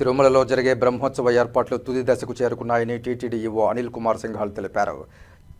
తిరుమలలో జరిగే బ్రహ్మోత్సవ ఏర్పాట్లు తుది దశకు చేరుకున్నాయని టీటీడీ ఈవో అనిల్ కుమార్ సింఘాల్ తెలిపారు.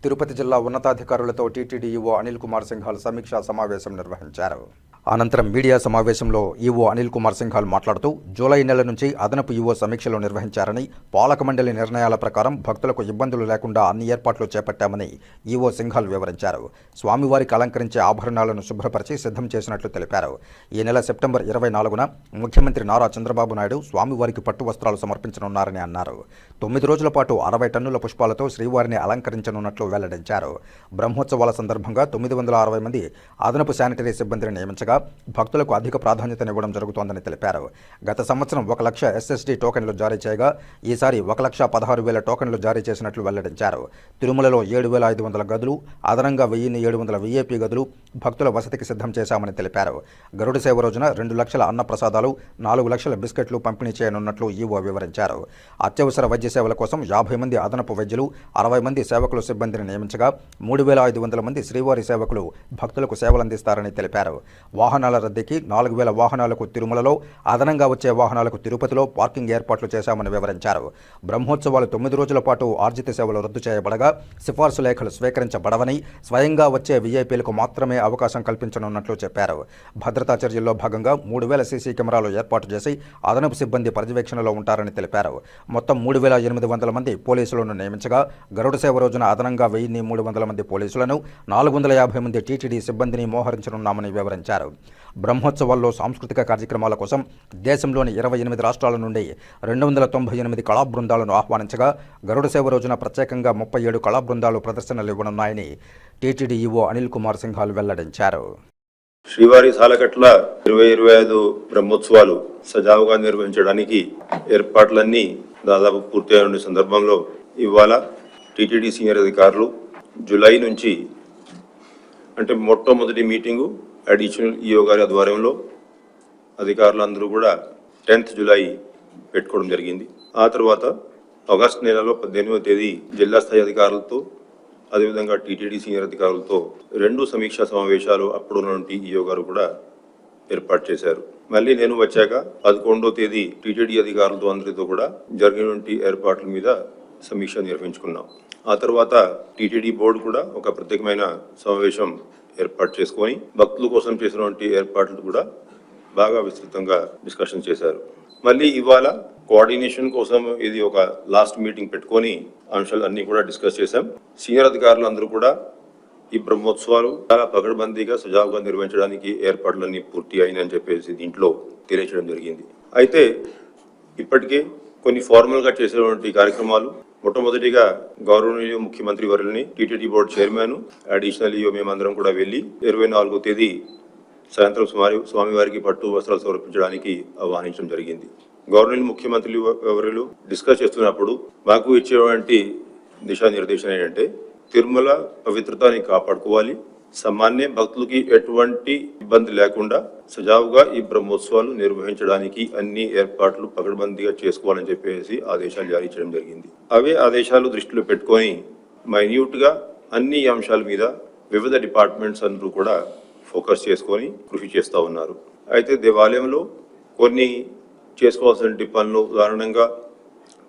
తిరుపతి జిల్లా ఉన్నతాధికారులతో టీటీడీఈఓ అనిల్ కుమార్ సింఘాల్ సమీక్షా సమావేశం నిర్వహించారు. అనంతరం మీడియా సమావేశంలో ఈవో అనిల్ కుమార్ సింఘాల్ మాట్లాడుతూ జూలై నెల నుంచి అదనపు ఈవో సమీక్షలు నిర్వహించారని పాలక మండలి నిర్ణయాల ప్రకారం భక్తులకు ఇబ్బందులు లేకుండా అన్ని ఏర్పాట్లు చేపట్టామని ఈవో సింఘాల్ వివరించారు. స్వామివారికి అలంకరించే ఆభరణాలను శుభ్రపరిచి సిద్ధం చేసినట్లు తెలిపారు. ఈ నెల సెప్టెంబర్ ఇరవై నాలుగున ముఖ్యమంత్రి నారా చంద్రబాబు నాయుడు స్వామివారికి పట్టు వస్త్రాలు సమర్పించనున్నారని అన్నారు. తొమ్మిది రోజుల పాటు అరవై టన్నుల పుష్పాలతో శ్రీవారిని అలంకరించనున్నట్లు వెల్లడించారు. బ్రహ్మోత్సవాల సందర్భంగా తొమ్మిది వందల అరవై మంది అదనపు శానిటరీ సిబ్బందిని నియమించగా భక్తులకు అధిక ప్రాధాన్యతనివ్వడం జరుగుతోందని తెలిపారు. గత సంవత్సరం ఒక లక్ష ఎస్ఎస్డి టోకెన్లు జారీ చేయగా ఈసారి ఒక లక్ష పదహారు వేల టోకెన్లు జారీ చేసినట్లు వెల్లడించారు. తిరుమలలో ఏడు వేల ఐదు వందల గదులు అదనంగా వెయ్యిన్ని ఏడు వందల వీఐపీ గదులు భక్తుల వసతికి సిద్ధం చేశామని తెలిపారు. గరుడ సేవ రోజున రెండు లక్షల అన్న ప్రసాదాలు నాలుగు లక్షల బిస్కెట్లు పంపిణీ చేయనున్నట్లు ఈవో వివరించారు. అత్యవసర వైద్య సేవల కోసం యాభై మంది అదనపు వైద్యులు అరవై మంది సేవకులు సిబ్బందిని నియమించగా మూడు వేల ఐదు వందల మంది శ్రీవారి సేవకులు భక్తులకు సేవలందిస్తారని తెలిపారు. వాహనాల రద్దీకి నాలుగు వేల వాహనాలకు తిరుమలలో అదనంగా వచ్చే వాహనాలకు తిరుపతిలో పార్కింగ్ ఏర్పాట్లు చేశామని వివరించారు. బ్రహ్మోత్సవాలు తొమ్మిది రోజుల పాటు ఆర్జిత సేవలు రద్దు చేయబడగా సిఫార్సు లేఖలు స్వీకరించబడవని స్వయంగా వచ్చే వీఐపీలకు మాత్రమే అవకాశం కల్పించనున్నట్లు చెప్పారు. భద్రతా చర్యల్లో భాగంగా మూడు వేల సీసీ కెమెరాలు ఏర్పాటు చేసి అదనపు సిబ్బంది పర్యవేక్షణలో ఉంటారని తెలిపారు. మొత్తం మూడు వేల ఎనిమిది వందల మంది పోలీసులను నియమించగా గరుడ సేవ రోజున అదనంగా వెయ్యిన్ని మూడు వందల మంది పోలీసులను నాలుగు వందల యాభై మంది టీటీడీ సిబ్బందిని మోహరించనున్నామని వివరించారు. బ్రహ్మోత్సవాల్లో సాంస్కృతిక కార్యక్రమాల కోసం దేశంలోని ఇరవై ఎనిమిది రాష్ట్రాల నుండి రెండు వందల తొంభై ఎనిమిది కళా బృందాలను ఆహ్వానించగా గరుడ సేవ రోజున ప్రత్యేకంగా ముప్పై ఏడు కళా బృందాలు ప్రదర్శనలు ఇవ్వనున్నాయని టీటీడీఈఓ అనిల్ కుమార్ సింఘాల్ వెల్లడించారు. శ్రీవారి సాలకట్ల ఇరవై ఇరవై ఐదు బ్రహ్మోత్సవాలు సజావుగా నిర్వహించడానికి ఏర్పాట్లన్నీ దాదాపు పూర్తయిన సందర్భంలో ఇవాళ టీటీడీ సీనియర్ అధికారులు జూలై నుంచి అంటే మొట్టమొదటి మీటింగు అడిషనల్ ఈఓ గారి ఆధ్వర్యంలో అధికారులందరూ కూడా టెన్త్ జూలై పెట్టుకోవడం జరిగింది. ఆ తర్వాత ఆగస్ట్ నెలలో పద్దెనిమిదవ తేదీ జిల్లా స్థాయి అధికారులతో అదేవిధంగా టీటీడీ సీనియర్ అధికారులతో రెండు సమీక్షా సమావేశాలు అప్పుడు ఉన్నటువంటి ఈఓ గారు కూడా ఏర్పాటు చేశారు. మళ్ళీ నేను వచ్చాక పదకొండో తేదీ టీటీడీ అధికారులతో అందరితో కూడా జరిగినటువంటి ఏర్పాట్ల మీద సమీక్ష నిర్వహించుకున్నాం. ఆ తర్వాత టీటీడీ బోర్డు కూడా ఒక ప్రత్యేకమైన సమావేశం ఏర్పాటు చేసుకొని భక్తుల కోసం చేసినటువంటి ఏర్పాట్లు కూడా బాగా విస్తృతంగా డిస్కషన్ చేశారు. మళ్ళీ ఇవాళ కోఆర్డినేషన్ కోసం ఇది ఒక లాస్ట్ మీటింగ్ పెట్టుకొని అంశాలు అన్ని కూడా డిస్కస్ చేశాం. సీనియర్ అధికారులు అందరూ కూడా ఈ బ్రహ్మోత్సవాలు చాలా పగడ్బందీగా సజావుగా నిర్వహించడానికి ఏర్పాట్లన్నీ పూర్తి అయినని చెప్పేసి దీంట్లో తెలియచేయడం జరిగింది. అయితే ఇప్పటికే కొన్ని ఫార్మల్గా చేసేటువంటి కార్యక్రమాలు. మొట్టమొదటిగా గౌరవనీయ ముఖ్యమంత్రి వర్యుల్ని TTD board chairman additional EO మేమందరం కూడా వెళ్ళి ఇరవై నాలుగో తేదీ సాయంత్రం స్వామి స్వామివారికి పట్టు వస్త్రాలు సమర్పించడానికి ఆహ్వానించడం జరిగింది. గవర్నర్ ముఖ్యమంత్రులు ఎవరు డిస్కస్ చేస్తున్నప్పుడు మాకు ఇచ్చేటువంటి దిశానిర్దేశం ఏంటంటే తిరుమల పవిత్రతని కాపాడుకోవాలి. సామాన్య భక్తులకి ఎటువంటి ఇబ్బంది లేకుండా సజావుగా ఈ బ్రహ్మోత్సవాలు నిర్వహించడానికి అన్ని ఏర్పాట్లు పకడ్బందీగా చేసుకోవాలని చెప్పేసి ఆదేశాలు జారీ చేయడం జరిగింది. అవే ఆదేశాలు దృష్టిలో పెట్టుకొని మైన్యూట్గా అన్ని అంశాల మీద వివిధ డిపార్ట్మెంట్స్ అందరూ కూడా ఫోకస్ చేసుకొని కృషి చేస్తూ ఉన్నారు. అయితే దేవాలయంలో కొన్ని చేసుకోవాల్సిన పనులు ఉదాహరణంగా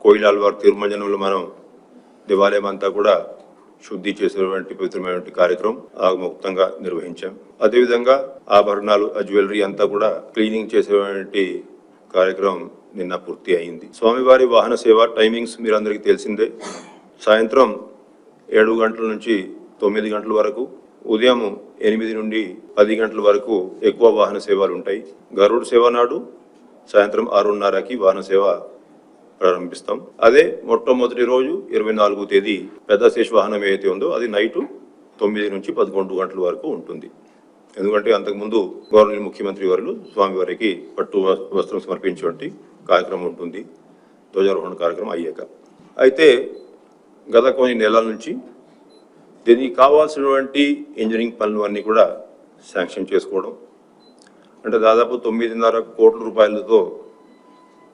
కోయిలాల్వార్ తిరుమంజనంలో మనం దేవాలయం అంతా కూడా శుద్ధి చేసేటువంటి పవిత్రమైనటువంటి కార్యక్రమం ఆగముక్తంగా నిర్వహించాం. అదేవిధంగా ఆభరణాలు ఆ జ్యువెలరీ అంతా కూడా క్లీనింగ్ చేసేటువంటి కార్యక్రమం నిన్న పూర్తి అయింది. స్వామివారి వాహన సేవ టైమింగ్స్ మీరందరికీ తెలిసిందే. సాయంత్రం ఏడు గంటల నుంచి తొమ్మిది గంటల వరకు ఉదయం ఎనిమిది నుండి పది గంటల వరకు ఎక్కువ వాహన సేవలు ఉంటాయి. గరుడు సేవ నాడు సాయంత్రం ఆరున్నరకి వాహన సేవ ప్రారంభిస్తాం. అదే మొట్టమొదటి రోజు ఇరవై నాలుగో తేదీ పెద్ద శేష వాహనం ఏదైతే ఉందో అది నైటు తొమ్మిది నుంచి పదకొండు గంటల వరకు ఉంటుంది. ఎందుకంటే అంతకుముందు గవర్నర్ ముఖ్యమంత్రి వారు స్వామివారికి పట్టు వ- వస్త్రం సమర్పించేటువంటి కార్యక్రమం ఉంటుంది. ధ్వజారోహణ కార్యక్రమం అయ్యాక. అయితే గత కొన్ని నెలల నుంచి దీనికి కావాల్సినటువంటి ఇంజనీరింగ్ పనులు అన్నీ కూడా శాంక్షన్ చేసుకోవడం. అంటే దాదాపు తొమ్మిదిన్నర కోట్ల రూపాయలతో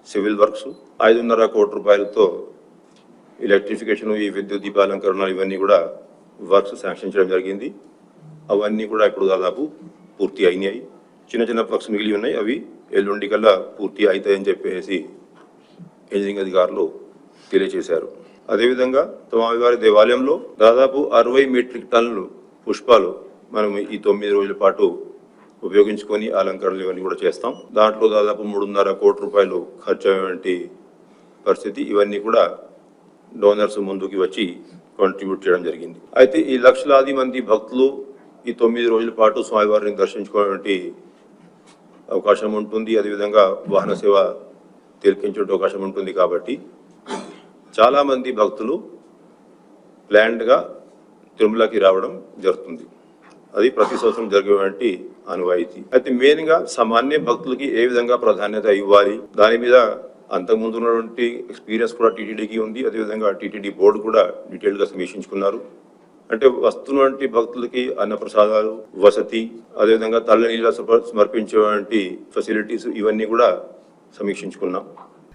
సివిల్ వర్క్స్ ఐదున్నర కోటి రూపాయలతో ఎలక్ట్రిఫికేషన్ ఈ విద్యుత్ దీపాలంకరణ ఇవన్నీ కూడా వర్క్స్ శాంక్షన్ చేయడం జరిగింది. అవన్నీ కూడా ఇప్పుడు దాదాపు పూర్తి అయినాయి. చిన్న చిన్న వర్క్స్ మిగిలి ఉన్నాయి. అవి ఎల్లుండి కల్లా పూర్తి అవుతాయని చెప్పేసి ఇంజనీరింగ్ అధికారులు తెలియజేశారు అదేవిధంగా తమవారి దేవాలయంలో దాదాపు అరవై మెట్రిక్ టన్నులు పుష్పాలు మనం ఈ తొమ్మిది రోజుల పాటు ఉపయోగించుకొని అలంకరణలు ఇవన్నీ కూడా చేస్తాం. దాంట్లో దాదాపు మూడున్నర కోటి రూపాయలు ఖర్చు అయ్యేటువంటి పరిస్థితి. ఇవన్నీ కూడా డోనర్స్ ముందుకు వచ్చి కాంట్రిబ్యూట్ చేయడం జరిగింది. అయితే ఈ లక్షలాది మంది భక్తులు ఈ తొమ్మిది రోజుల పాటు స్వామివారిని దర్శించుకోవడానికి అవకాశం ఉంటుంది. అదేవిధంగా వాహన సేవ తిలకించే అవకాశం ఉంటుంది కాబట్టి. చాలామంది భక్తులు ప్లాన్డ్గా తిరుమలకి రావడం జరుగుతుంది. అది ప్రతి సంవత్సరం జరిగేటువంటి అనువాయితీ అయితే మెయిన్గా సామాన్య భక్తులకి ఏ విధంగా ప్రాధాన్యత ఇవ్వాలి? దాని మీద అంతకుముందు ఉన్నటువంటి ఎక్స్పీరియన్స్ కూడా టీటీడీకి ఉంది. అదేవిధంగా టీటీడీ బోర్డు కూడా డీటెయిల్గా సమీక్షించుకున్నారు. అంటే వస్తున్నటువంటి భక్తులకి అన్న ప్రసాదాలు వసతి అదేవిధంగా తల్ల నీళ్ళ సమర్పించేటువంటి ఫెసిలిటీస్ ఇవన్నీ కూడా సమీక్షించుకున్నాం.